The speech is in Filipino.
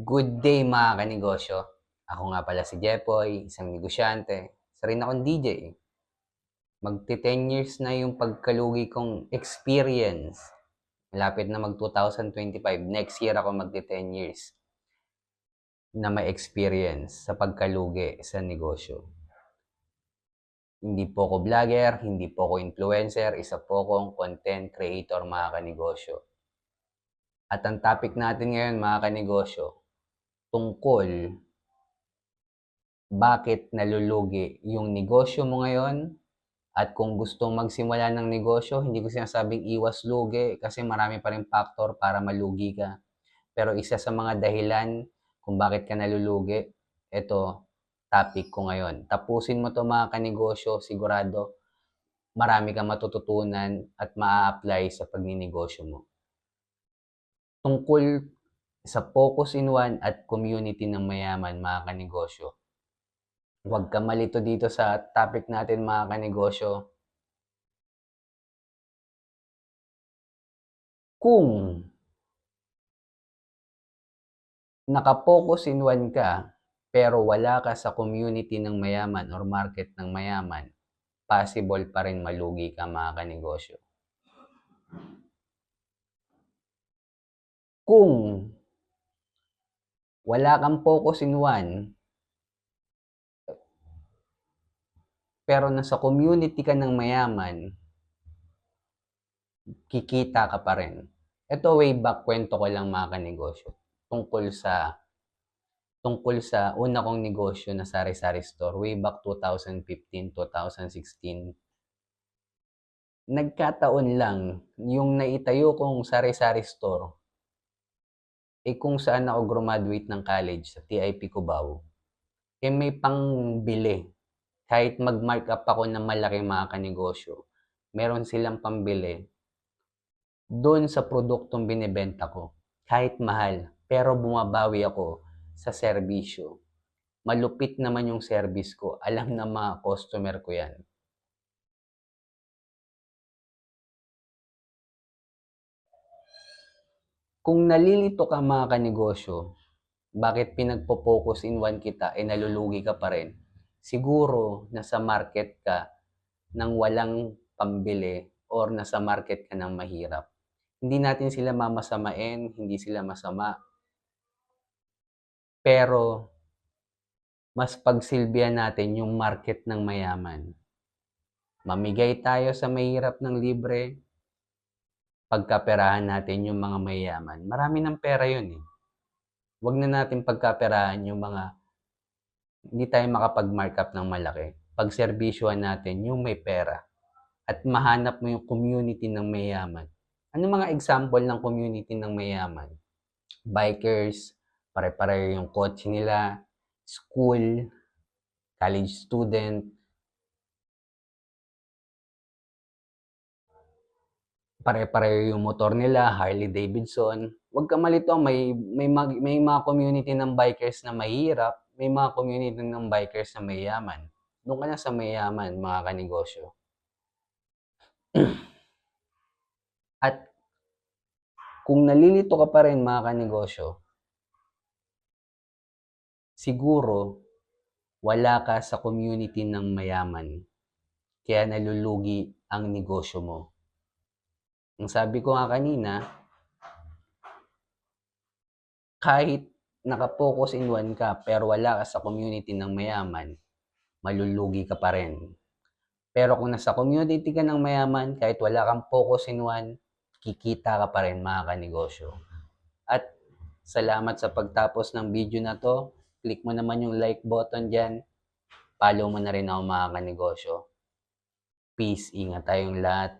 Good day mga kanegosyo. Ako nga pala si Jepoy, isang negosyante. Isa rin akong DJ. Magti 10 years na yung pagkalugi kong experience. Malapit na mag 2025. Next year ako magti 10 years na may experience sa pagkalugi sa negosyo. Hindi po ako vlogger, hindi po ako influencer, isa po akong content creator mga kanegosyo. At ang topic natin ngayon mga kanegosyo, tungkol bakit nalulugi yung negosyo mo ngayon at kung gusto magsimula ng negosyo, hindi ko sinasabing iwas lugi kasi marami pa rin factor para malugi ka. Pero isa sa mga dahilan kung bakit ka nalulugi, ito, topic ko ngayon. Tapusin mo to mga kanegosyo, sigurado marami kang matututunan at maa-apply sa pagninegosyo mo. Tungkol sa focus in one at community ng mayaman mga kanegosyo. Huwag ka malito dito sa topic natin mga kanegosyo. Kung nakapokus in one ka, pero wala ka sa community ng mayaman or market ng mayaman, possible pa rin malugi ka mga kanegosyo. Kung wala kang focus in one, pero nasa community ka ng mayaman, kikita ka pa rin. Ito way back kwento ko lang mga kanegosyo tungkol sa tungkol sa una kong negosyo na sari-sari store way back 2015, 2016. Nagkataon lang yung naitayo kong sari-sari store eh kung saan ako graduate ng college sa TIP Cubao, eh may pangbili. Kahit mag-mark up ako ng malaki mga kanegosyo, meron silang pambili doon sa produktong binibenta ko. Kahit mahal, pero bumabawi ako sa serbisyo. Malupit naman yung service ko. Alam na mga customer ko yan. Kung nalilito ka mga kanegosyo, bakit pinagpo-focus in one kita e nalulugi ka pa rin? Siguro nasa market ka nang walang pambili or nasa market ka ng mahirap. Hindi natin sila mamasamain, hindi sila masama. Pero mas pagsilbihan natin yung market ng mayaman. Mamigay tayo sa mahirap ng libre, pagkaperahan natin yung mga mayaman. Marami ng pera yun eh. Huwag na natin pagkaperahan yung mga hindi tayo makapag-markup ng malaki. Pagserbisyuhan natin yung may pera. At mahanap mo yung community ng mayaman. Ano mga example ng community ng mayaman? Bikers, pare-pare yung kotse nila, school, college student, pare-pare yung motor nila, Harley Davidson. Huwag ka malito, may, may, may mga community ng bikers na mahirap, may mga community ng bikers na mayaman. Doon ka na sa mayaman, mga kanegosyo. At kung nalilito ka pa rin, mga kanegosyo, siguro wala ka sa community ng mayaman. Kaya nalulugi ang negosyo mo. Ang sabi ko nga kanina, kahit nakapokus in one ka, pero wala ka sa community ng mayaman, malulugi ka pa rin. Pero kung nasa community ka ng mayaman, kahit wala kang focus in one, kikita ka pa rin mga kanegosyo. At salamat sa pagtapos ng video na to. Click mo naman yung like button dyan. Follow mo na rin ako mga kanegosyo. Peace. Ingat tayong lahat.